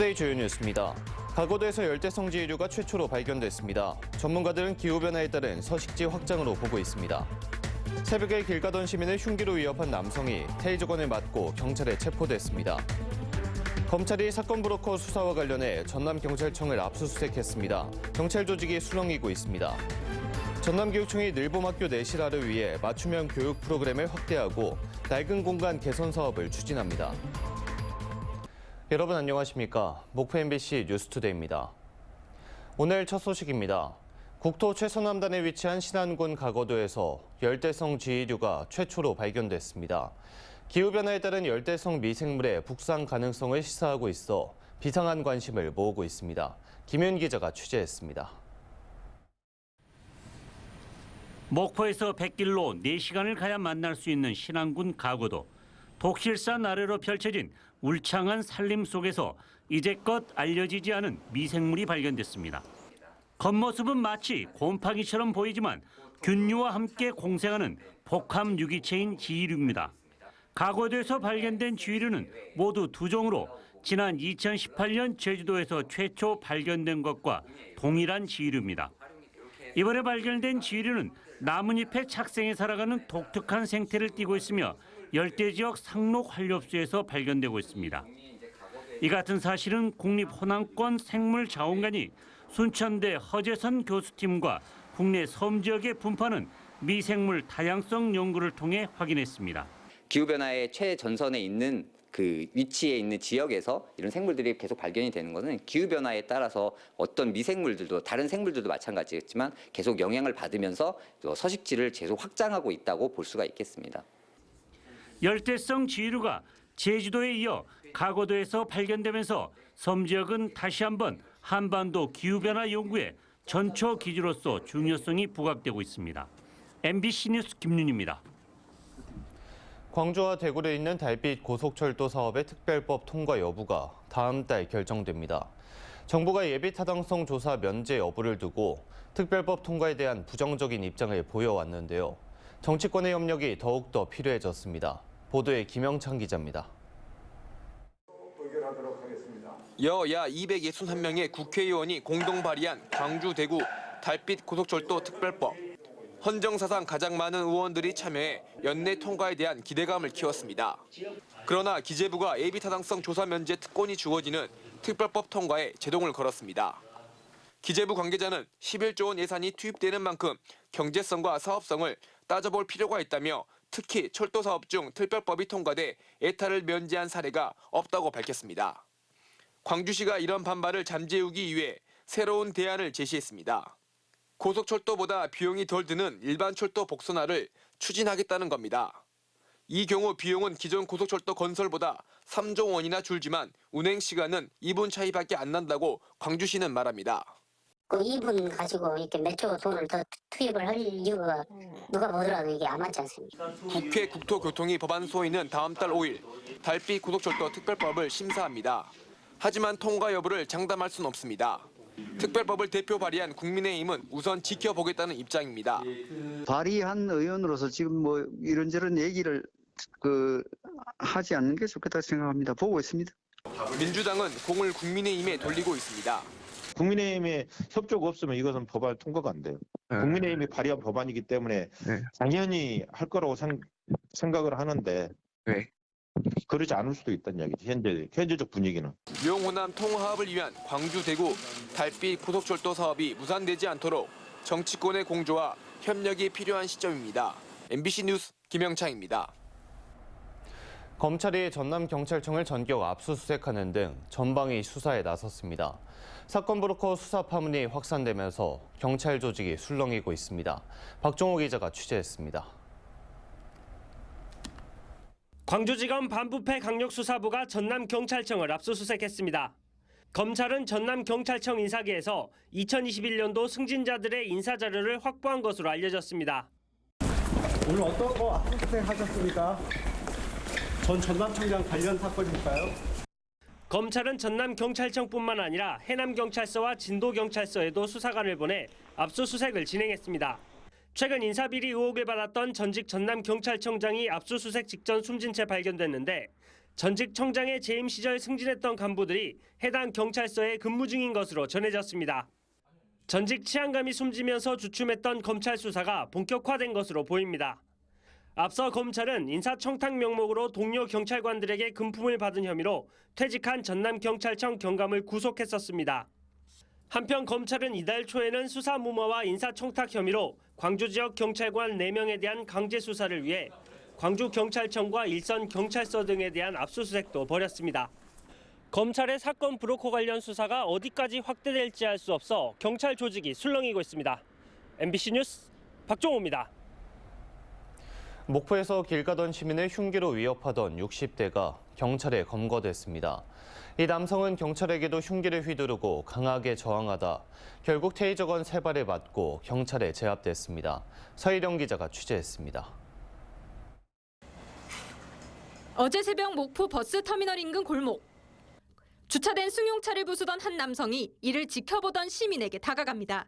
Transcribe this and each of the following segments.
투데이 뉴스입니다. 가고도에서 열대성 지유류가 최초로 발견됐습니다. 전문가들은 기후변화에 따른 서식지 확장으로 보고 있습니다. 새벽에 길 가던 시민을 흉기로 위협한 남성이 테이저건을 맞고 경찰에 체포됐습니다. 검찰이 사건 브로커 수사와 관련해 전남경찰청을 압수수색했습니다. 경찰 조직이 술렁이고 있습니다. 전남교육청이 늘봄학교 내실화를 위해 맞춤형 교육 프로그램을 확대하고 낡은 공간 개선 사업을 추진합니다. 여러분 안녕하십니까? 목포 MBC 뉴스투데이입니다. 오늘 첫 소식입니다. 국토 최서남단에 위치한 신안군 가거도에서 열대성 지이류가 최초로 발견됐습니다. 기후변화에 따른 열대성 미생물의 북상 가능성을 시사하고 있어 비상한 관심을 모으고 있습니다. 김윤 기자가 취재했습니다. 목포에서 백길로 4시간을 가야 만날 수 있는 신안군 가구도 독실산 아래로 펼쳐진 울창한 산림 속에서 이제껏 알려지지 않은 미생물이 발견됐습니다. 겉모습은 마치 곰팡이처럼 보이지만 균류와 함께 공생하는 복합 유기체인 지이류입니다. 가고도에서 발견된 지이류는 모두 두 종으로 지난 2018년 제주도에서 최초 발견된 것과 동일한 지이류입니다. 이번에 발견된 지류는 나뭇잎에 착생해 살아가는 독특한 생태를 띠고 있으며 열대 지역 상록 환렵수에서 발견되고 있습니다. 이 같은 사실은 국립호남권 생물자원관이 순천대 허재선 교수팀과 국내 섬 지역에 분포하는 미생물 다양성 연구를 통해 확인했습니다. 기후변화의 최전선에 있는 그 위치에 있는 지역에서 이런 생물들이 계속 발견이 되는 것은 기후 변화에 따라서 어떤 미생물들도 다른 생물들도 마찬가지겠지만 계속 영향을 받으면서 또 서식지를 계속 확장하고 있다고 볼 수가 있겠습니다. 열대성 지류가 제주도에 이어 가고도에서 발견되면서 섬 지역은 다시 한번 한반도 기후변화 연구의 전초 기지로서 중요성이 부각되고 있습니다. MBC 뉴스 김윤입니다. 광주와 대구에 있는 달빛 고속철도 사업의 특별법 통과 여부가 다음 달 결정됩니다. 정부가 예비 타당성 조사 면제 여부를 두고 특별법 통과에 대한 부정적인 입장을 보여왔는데요. 정치권의 협력이 더욱더 필요해졌습니다. 보도에 김영창 기자입니다. 여야 261명의 국회의원이 공동 발의한 광주 대구 달빛 고속철도 특별법. 헌정사상 가장 많은 의원들이 참여해 연내 통과에 대한 기대감을 키웠습니다. 그러나 기재부가 예비 타당성 조사 면제 특권이 주어지는 특별법 통과에 제동을 걸었습니다. 기재부 관계자는 11조 원 예산이 투입되는 만큼 경제성과 사업성을 따져볼 필요가 있다며 특히 철도 사업 중 특별법이 통과돼 예타를 면제한 사례가 없다고 밝혔습니다. 광주시가 이런 반발을 잠재우기 위해 새로운 대안을 제시했습니다. 고속철도보다 비용이 덜 드는 일반 철도 복선화를 추진하겠다는 겁니다. 이 경우 비용은 기존 고속철도 건설보다 3조 원이나 줄지만 운행 시간은 2분 차이밖에 안 난다고 광주시는 말합니다. 그 2분 가지고 이렇게 몇 조 돈을 더 투입을 할 이유가 누가 보더라도 이게 안 맞지 않습니까? 국회 국토교통위 법안 소위는 다음 달 5일 달빛 고속철도 특별법을 심사합니다. 하지만 통과 여부를 장담할 수는 없습니다. 특별법을 대표 발의한 국민의힘은 우선 지켜보겠다는 입장입니다. 발의한 의원으로서 지금 뭐 이런저런 얘기를 그 하지 않는 게 좋겠다 생각합니다. 보고 있습니다. 민주당은 공을 국민의힘에 돌리고 있습니다. 국민의힘의 협조가 없으면 이것은 법안 통과가 안 돼요. 국민의힘이 발의한 법안이기 때문에 당연히 할 거라고 생, 생각을 하는데 그러지 않을 수도 있다는 이야기죠. 현재 현재적 분위기는. 용호남 통합을 위한 광주 대구 달빛 고속철도 사업이 무산되지 않도록 정치권의 공조와 협력이 필요한 시점입니다. MBC 뉴스 김영창입니다. 검찰이 전남경찰청을 전격 압수수색하는 등 전방위 수사에 나섰습니다. 사건 브로커 수사 파문이 확산되면서 경찰 조직이 술렁이고 있습니다. 박종호 기자가 취재했습니다. 광주지검 반부패 강력수사부가 전남경찰청을 압수수색했습니다. 검찰은 전남경찰청 인사계에서 2021년도 승진자들의 인사자료를 확보한 것으로 알려졌습니다. 오늘 어떤 거 압수수색 하셨습니까? 전 전남청장 관련 사건일까요? 검찰은 전남경찰청뿐만 아니라 해남경찰서와 진도경찰서에도 수사관을 보내 압수수색을 진행했습니다. 최근 인사비리 의혹을 받았던 전직 전남경찰청장이 압수수색 직전 숨진 채 발견됐는데 전직 청장의 재임 시절 승진했던 간부들이 해당 경찰서에 근무 중인 것으로 전해졌습니다. 전직 치안감이 숨지면서 주춤했던 검찰 수사가 본격화된 것으로 보입니다. 앞서 검찰은 인사청탁 명목으로 동료 경찰관들에게 금품을 받은 혐의로 퇴직한 전남경찰청 경감을 구속했었습니다. 한편 검찰은 이달 초에는 수사 무마와 인사청탁 혐의로 광주 지역 경찰관 4명에 대한 강제 수사를 위해 광주 경찰청과 일선 경찰서 등에 대한 압수수색도 벌였습니다. 검찰의 사건 브로커 관련 수사가 어디까지 확대될지 알 수 없어 경찰 조직이 술렁이고 있습니다. MBC 뉴스 박종호입니다. 목포에서 길 가던 시민을 흉기로 위협하던 60대가 경찰에 검거됐습니다. 이 남성은 경찰에게도 흉기를 휘두르고 강하게 저항하다 결국 테이저건 세 발을 맞고 경찰에 제압됐습니다. 서희령 기자가 취재했습니다. 어제 새벽 목포 버스 터미널 인근 골목. 주차된 승용차를 부수던 한 남성이 이를 지켜보던 시민에게 다가갑니다.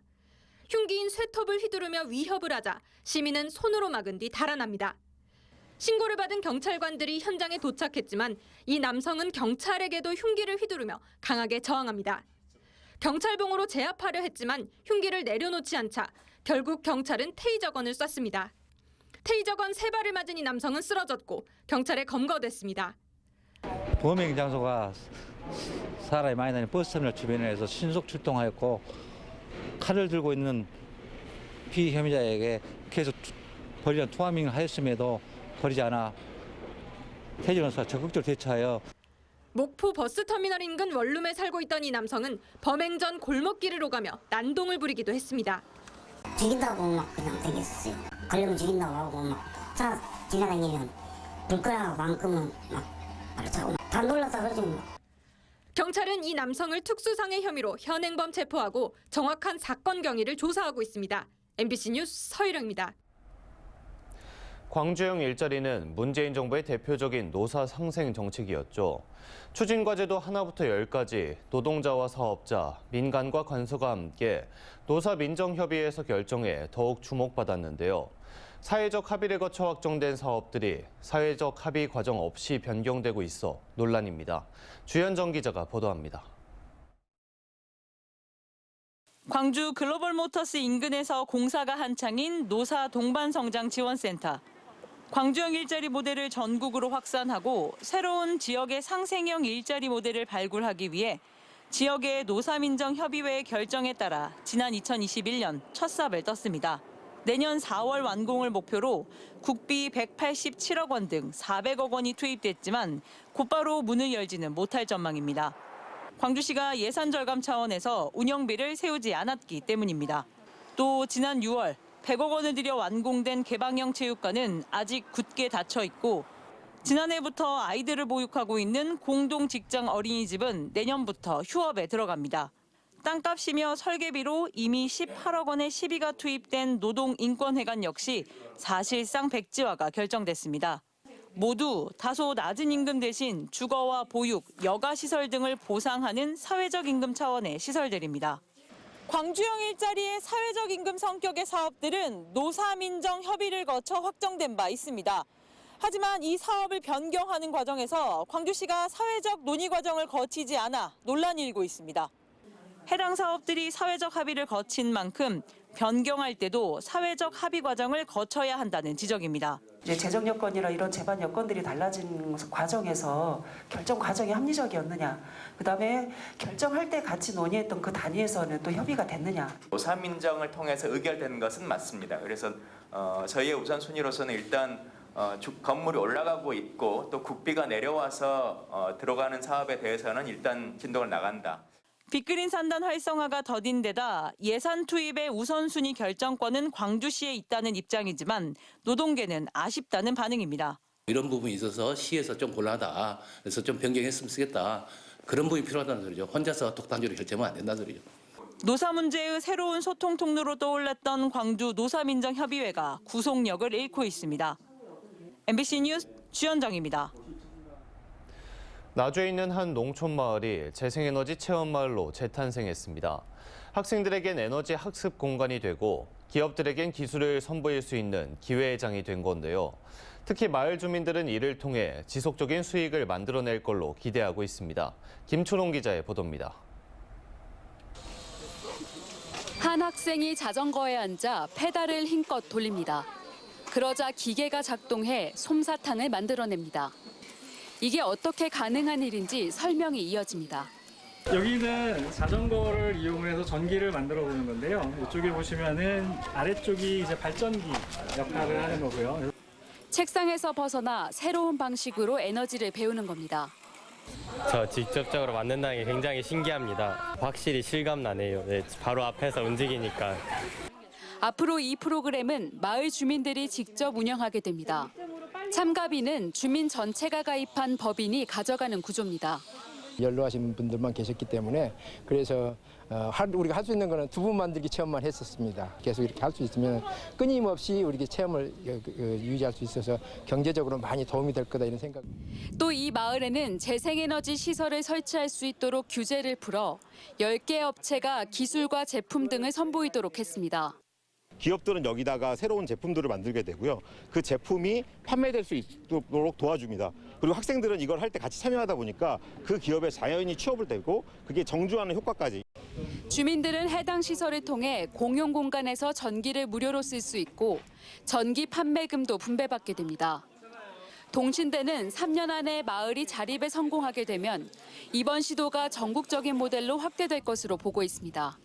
흉기인 쇠톱을 휘두르며 위협을 하자 시민은 손으로 막은 뒤 달아납니다. 신고를 받은 경찰관들이 현장에 도착했지만 이 남성은 경찰에게도 흉기를 휘두르며 강하게 저항합니다. 경찰봉으로 제압하려 했지만 흉기를 내려놓지 않자 결국 경찰은 테이저건을 쐈습니다. 테이저건 세 발을 맞은 이 남성은 쓰러졌고 경찰에 검거됐습니다. 범행 장소가 사람이 많이 다니는 버스터미널 주변에서 신속 출동하였고 칼을 들고 있는 피혐의자에게 계속 투- 벌이한 투하밍을 하였음에도 버리지 않아 태진원수가 적극적으로 대처하여 목포 버스터미널 인근 원룸에 살고 있던 이 남성은 범행 전 골목길을 오가며 난동을 부리기도 했습니다. 죽인다고 막 그냥 되겠어요. 걸리면 죽인다고 하고 막 차 지나다니면 불 끄라고 안 끄면 막 바로 차고 다 놀라서 그러지 뭐. 경찰은 이 남성을 특수상해 혐의로 현행범 체포하고 정확한 사건 경위를 조사하고 있습니다. MBC 뉴스 서유령입니다. 광주형 일자리는 문재인 정부의 대표적인 노사 상생 정책이었죠. 추진 과제도 하나부터 열까지 노동자와 사업자, 민간과 관서가 함께 노사 민정 협의회에서 결정해 더욱 주목받았는데요. 사회적 합의를 거쳐 확정된 사업들이 사회적 합의 과정 없이 변경되고 있어 논란입니다. 주현정 기자가 보도합니다. 광주 글로벌 모터스 인근에서 공사가 한창인 노사 동반성장 지원센터. 광주형 일자리 모델을 전국으로 확산하고 새로운 지역의 상생형 일자리 모델을 발굴하기 위해 지역의 노사민정협의회의 결정에 따라 지난 2021년 첫 삽을 떴습니다. 내년 4월 완공을 목표로 국비 187억 원 등 400억 원이 투입됐지만 곧바로 문을 열지는 못할 전망입니다. 광주시가 예산 절감 차원에서 운영비를 세우지 않았기 때문입니다. 또 지난 6월 100억 원을 들여 완공된 개방형 체육관은 아직 굳게 닫혀 있고 지난해부터 아이들을 보육하고 있는 공동 직장 어린이집은 내년부터 휴업에 들어갑니다. 땅값이며 설계비로 이미 18억 원의 시비가 투입된 노동인권회관 역시 사실상 백지화가 결정됐습니다. 모두 다소 낮은 임금 대신 주거와 보육, 여가 시설 등을 보상하는 사회적 임금 차원의 시설들입니다. 광주형 일자리의 사회적 임금 성격의 사업들은 노사민정 협의를 거쳐 확정된 바 있습니다. 하지만 이 사업을 변경하는 과정에서 광주시가 사회적 논의 과정을 거치지 않아 논란이 일고 있습니다. 해당 사업들이 사회적 합의를 거친 만큼 변경할 때도 사회적 합의 과정을 거쳐야 한다는 지적입니다. 이제 재정 여건이나 이런 재반 여건들이 달라진 과정에서 결정 과정이 합리적이었느냐, 그 다음에 결정할 때 같이 논의했던 그 단위에서는 또 협의가 됐느냐. 노사민정을 통해서 의결되는 것은 맞습니다. 그래서 어, 저희의 우선 순위로서는 일단 어, 주, 건물이 올라가고 있고 또 국비가 내려와서 어, 들어가는 사업에 대해서는 일단 진도를 나간다. 빅그린 산단 활성화가 더딘 데다 예산 투입의 우선순위 결정권은 광주시에 있다는 입장이지만 노동계는 아쉽다는 반응입니다. 이런 부분이 있어서 시에서 좀 곤란하다. 그래서 좀 변경했으면 쓰겠다. 그런 부분이 필요하다는 소리죠. 혼자서 독단적으로 결정하면 안 된다는 소리죠. 노사 문제의 새로운 소통 통로로 떠올랐던 광주 노사민정협의회가 구속력을 잃고 있습니다. MBC 뉴스 주현정입니다. 나주에 있는 한 농촌 마을이 재생에너지 체험 마을로 재탄생했습니다. 학생들에겐 에너지 학습 공간이 되고 기업들에겐 기술을 선보일 수 있는 기회의 장이 된 건데요. 특히 마을 주민들은 이를 통해 지속적인 수익을 만들어낼 걸로 기대하고 있습니다. 김초롱 기자의 보도입니다. 한 학생이 자전거에 앉아 페달을 힘껏 돌립니다. 그러자 기계가 작동해 솜사탕을 만들어냅니다. 이게 어떻게 가능한 일인지 설명이 이어집니다. 여기는 자전거를 이용해서 전기를 만들어 보는 건데요. 이쪽에 보시면은 아래쪽이 이제 발전기 역할을 하는 거고요. 책상에서 벗어나 새로운 방식으로 에너지를 배우는 겁니다. 저 직접적으로 만든다는 게 굉장히 신기합니다. 확실히 실감 나네요. 네, 바로 앞에서 움직이니까. 앞으로 이 프로그램은 마을 주민들이 직접 운영하게 됩니다. 참가비는 주민 전체가 가입한 법인이 가져가는 구조입니다. 연로하신 분들만 계셨기 때문에 그래서 어, 할- 우리가 할 수 있는 거는 두부 만들기 체험만 했었습니다. 계속 이렇게 할 수 있으면 끊임없이 우리 체험을 어, 그, 어, 유지할 수 있어서 경제적으로 많이 도움이 될 거다 이런 생각. 또 이 마을에는 재생에너지 시설을 설치할 수 있도록 규제를 풀어 10개 업체가 기술과 제품 등을 선보이도록 했습니다. 기업들은 여기다가 새로운 제품들을 만들게 되고요. 그 제품이 판매될 수 있도록 도와줍니다. 그리고 학생들은 이걸 할 때 같이 참여하다 보니까 그 기업에 자연히 취업을 되고 그게 정주하는 효과까지 주민들은 해당 시설을 통해 공용 공간에서 전기를 무료로 쓸 수 있고 전기 판매금도 분배받게 됩니다. 동신대는 3년 안에 마을이 자립에 성공하게 되면 이번 시도가 전국적인 모델로 확대될 것으로 보고 있습니다.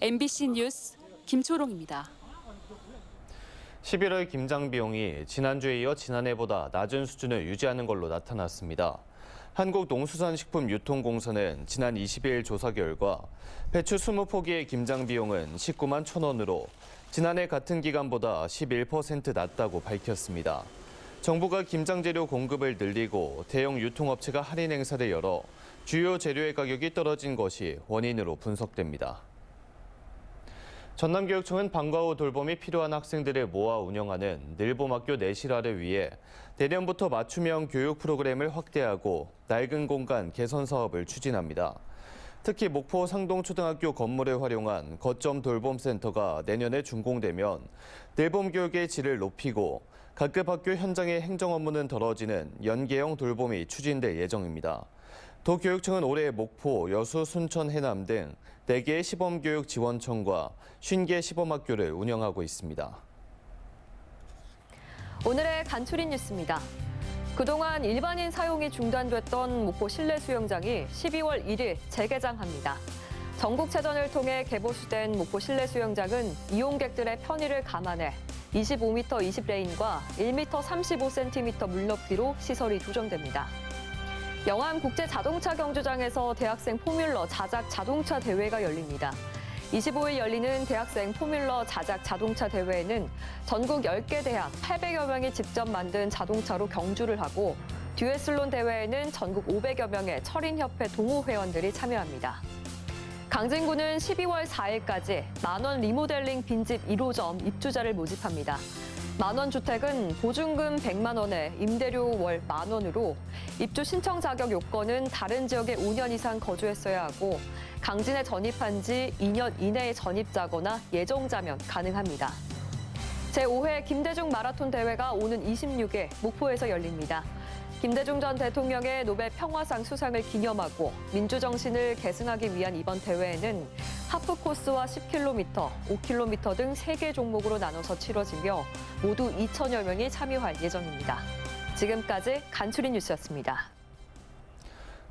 MBC 뉴스 김초롱입니다. 11월 김장 비용이 지난주에 이어 지난해보다 낮은 수준을 유지하는 걸로 나타났습니다. 한국농수산식품유통공사는 지난 22일 조사 결과 배추 20포기의 김장 비용은 19만 1천 원으로 지난해 같은 기간보다 11% 낮다고 밝혔습니다. 정부가 김장 재료 공급을 늘리고 대형 유통업체가 할인 행사를 열어 주요 재료의 가격이 떨어진 것이 원인으로 분석됩니다. 전남교육청은 방과 후 돌봄이 필요한 학생들을 모아 운영하는 늘봄학교 내실화를 위해 내년부터 맞춤형 교육 프로그램을 확대하고 낡은 공간 개선 사업을 추진합니다. 특히 목포 상동초등학교 건물을 활용한 거점 돌봄센터가 내년에 준공되면 늘봄 교육의 질을 높이고 각급 학교 현장의 행정 업무는 덜어지는 연계형 돌봄이 추진될 예정입니다. 도교육청은 올해 목포, 여수, 순천, 해남 등 4개의 시범교육 지원청과 50개 시범학교를 운영하고 있습니다. 오늘의 간추린 뉴스입니다. 그동안 일반인 사용이 중단됐던 목포 실내 수영장이 12월 1일 재개장합니다. 전국체전을 통해 개보수된 목포 실내 수영장은 이용객들의 편의를 감안해 25m 20레인과 1m 35cm 물높이로 시설이 조정됩니다. 영암 국제 자동차 경주장에서 대학생 포뮬러 자작 자동차 대회가 열립니다. 25일 열리는 대학생 포뮬러 자작 자동차 대회에는 전국 10개 대학 800여 명이 직접 만든 자동차로 경주를 하고 듀에슬론 대회에는 전국 500여 명의 철인협회 동호 회원들이 참여합니다. 강진구는 12월 4일까지 만원 리모델링 빈집 1호점 입주자를 모집합니다. 만원 주택은 보증금 100만 원에 임대료 월 만 원으로 입주 신청 자격 요건은 다른 지역에 5년 이상 거주했어야 하고 강진에 전입한 지 2년 이내에 전입자거나 예정자면 가능합니다. 제5회 김대중 마라톤 대회가 오는 26일 목포에서 열립니다. 김대중 전 대통령의 노벨 평화상 수상을 기념하고 민주정신을 계승하기 위한 이번 대회에는 하프 코스와 10km, 5km 등 3개 종목으로 나눠서 치러지며 모두 2천여 명이 참여할 예정입니다. 지금까지 간추린 뉴스였습니다.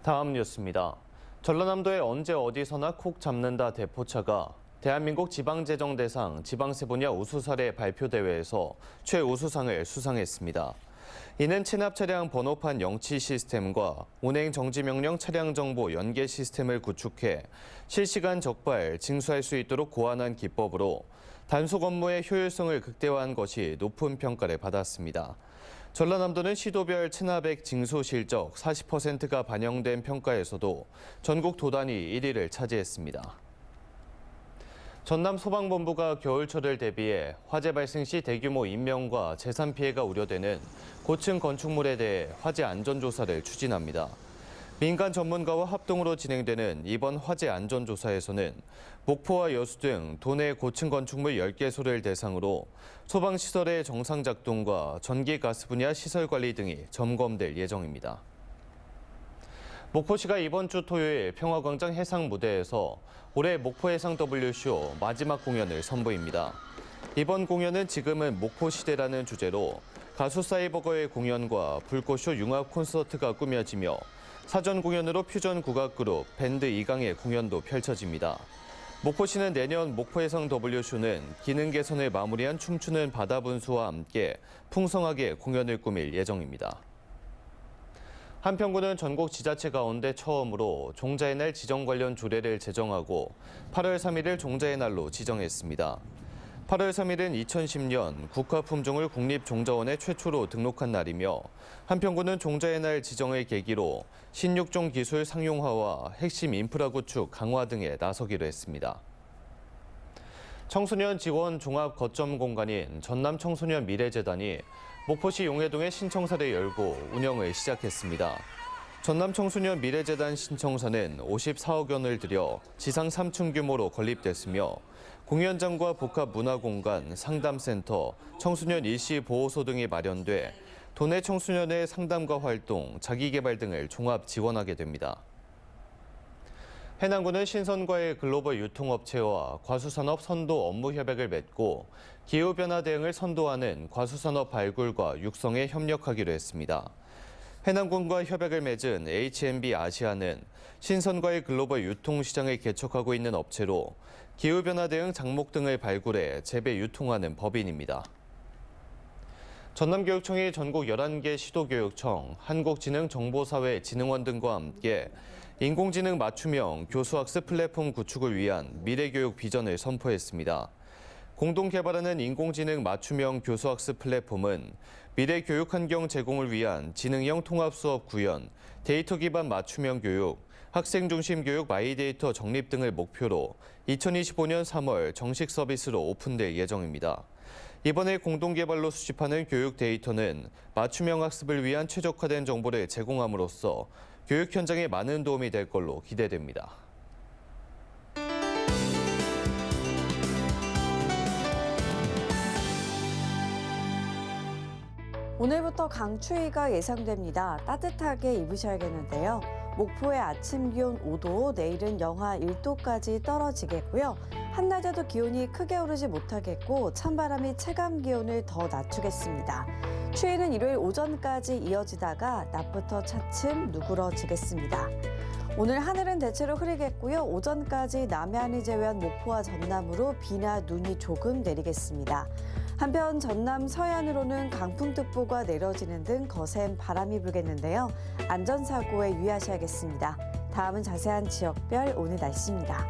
다음 뉴스입니다. 전라남도에 언제 어디서나 콕 잡는다 대포차가 대한민국 지방재정대상 지방세 분야 우수 사례 발표 대회에서 최우수상을 수상했습니다. 이는 체납 차량 번호판 영치 시스템과 운행 정지 명령 차량 정보 연계 시스템을 구축해 실시간 적발, 징수할 수 있도록 고안한 기법으로 단속 업무의 효율성을 극대화한 것이 높은 평가를 받았습니다. 전라남도는 시도별 체납액 징수 실적 40%가 반영된 평가에서도 전국 도단위 1위를 차지했습니다. 전남 소방본부가 겨울철을 대비해 화재 발생 시 대규모 인명과 재산 피해가 우려되는 고층 건축물에 대해 화재 안전 조사를 추진합니다. 민간 전문가와 합동으로 진행되는 이번 화재 안전 조사에서는 목포와 여수 등 도내 고층 건축물 10개소를 대상으로 소방 시설의 정상 작동과 전기 가스 분야 시설 관리 등이 점검될 예정입니다. 목포시가 이번 주 토요일 평화광장 해상 무대에서 올해 목포 해상 W쇼 마지막 공연을 선보입니다. 이번 공연은 지금은 목포 시대라는 주제로 가수 사이버거의 공연과 불꽃쇼 융합 콘서트가 꾸며지며 사전 공연으로 퓨전 국악 그룹 밴드 이강의 공연도 펼쳐집니다. 목포시는 내년 목포 해상 W쇼는 기능 개선을 마무리한 춤추는 바다 분수와 함께 풍성하게 공연을 꾸밀 예정입니다. 한평구는 전국 지자체 가운데 처음으로 종자의 날 지정 관련 조례를 제정하고 8월 3일을 종자의 날로 지정했습니다. 8월 3일은 2010년 국가품종을 국립종자원에 최초로 등록한 날이며 한평구는 종자의 날 지정을 계기로 신육종 기술 상용화와 핵심 인프라 구축 강화 등에 나서기로 했습니다. 청소년 지원 종합 거점 공간인 전남 청소년 미래재단이 목포시 용해동에 신청사를 열고 운영을 시작했습니다. 전남 청소년 미래재단 신청사는 54억 원을 들여 지상 3층 규모로 건립됐으며 공연장과 복합 문화공간, 상담센터, 청소년 일시 보호소 등이 마련돼 도내 청소년의 상담과 활동, 자기개발 등을 종합 지원하게 됩니다. 해남군은 신선과의 글로벌 유통업체와 과수산업 선도 업무 협약을 맺고 기후변화 대응을 선도하는 과수산업 발굴과 육성에 협력하기로 했습니다. 해남군과 협약을 맺은 H&B 아시아는 신선과의 글로벌 유통시장을 개척하고 있는 업체로 기후변화 대응 장목 등을 발굴해 재배 유통하는 법인입니다. 전남교육청이 전국 11개 시도교육청, 한국지능정보사회 진흥원 등과 함께 인공지능 맞춤형 교수학습 플랫폼 구축을 위한 미래교육 비전을 선포했습니다. 공동 개발하는 인공지능 맞춤형 교수학습 플랫폼은 미래 교육 환경 제공을 위한 지능형 통합 수업 구현, 데이터 기반 맞춤형 교육, 학생 중심 교육 마이데이터 정립 등을 목표로 2025년 3월 정식 서비스로 오픈될 예정입니다. 이번에 공동 개발로 수집하는 교육 데이터는 맞춤형 학습을 위한 최적화된 정보를 제공함으로써 교육 현장에 많은 도움이 될 걸로 기대됩니다. 오늘부터 강추위가 예상됩니다. 따뜻하게 입으셔야겠는데요. 목포의 아침 기온 5도, 내일은 영하 1도까지 떨어지겠고요. 한낮에도 기온이 크게 오르지 못하겠고 찬바람이 체감 기온을 더 낮추겠습니다. 추위는 일요일 오전까지 이어지다가 낮부터 차츰 누그러지겠습니다. 오늘 하늘은 대체로 흐리겠고요. 오전까지 남해안을 제외한 목포와 전남으로 비나 눈이 조금 내리겠습니다. 한편 전남 서해안으로는 강풍특보가 내려지는 등 거센 바람이 불겠는데요. 안전사고에 유의하셔야겠습니다. 다음은 자세한 지역별 오늘 날씨입니다.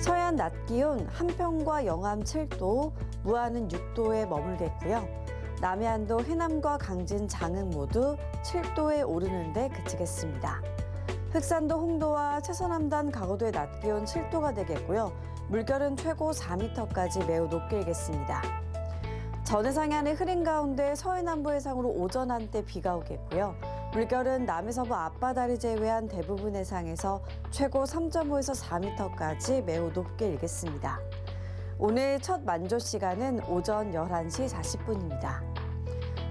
서해안 낮 기온 한평과 영암 7도, 무안은 6도에 머물겠고요. 남해안도 해남과 강진, 장흥 모두 7도에 오르는데 그치겠습니다. 흑산도 홍도와 최서남단 가고도의 낮 기온 7도가 되겠고요. 물결은 최고 4m까지 매우 높게 일겠습니다. 전해상해 안의 흐린 가운데 서해남부 해상으로 오전 한때 비가 오겠고요. 물결은 남해서부 앞바다를 제외한 대부분 해상에서 최고 3.5에서 4m까지 매우 높게 일겠습니다. 오늘 첫 만조 시간은 오전 11시 40분입니다.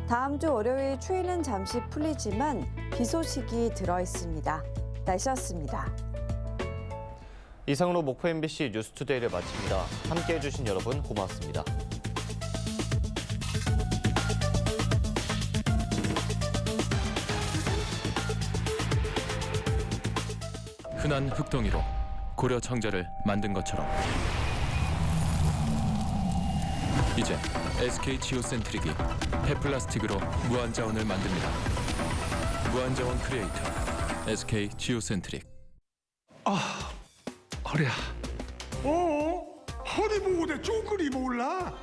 다음 주 월요일 추위는 잠시 풀리지만 비 소식이 들어 있습니다. 날씨였습니다. 이상으로 목포 MBC 뉴스투데이를 마칩니다. 함께해 주신 여러분 고맙습니다. 흔한 흙덩이로 고려 청자를 만든 것처럼 이제 SK 지오센트릭이 폐플라스틱으로 무한자원을 만듭니다. 무한자원 크리에이터 SK 지오센트릭 아, 허리야. 어? 허리 보호대 쪼그리 몰라?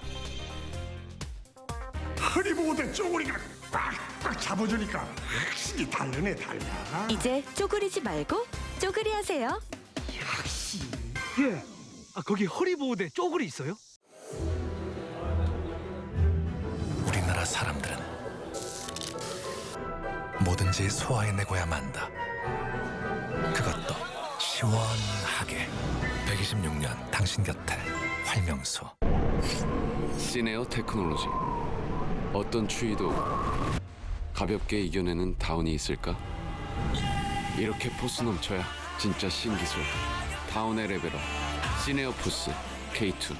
허리 보호대 쪼그리가 꽉꽉 잡아주니까 확실히 다르네 달라. 이제 쪼그리지 말고 쪼그리 하세요. 예. 아 거기 허리 보호대 쪼그리 있어요? 우리나라 사람들은 뭐든지 소화해내고야 만다. 그것도 시원하게. 126년 당신 곁에 활명수 시네어 테크놀로지. 어떤 추위도 가볍게 이겨내는 다운이 있을까? 이렇게 포스 넘쳐야 진짜 신기술. 다운의 레벨업. 시네어 포스 K2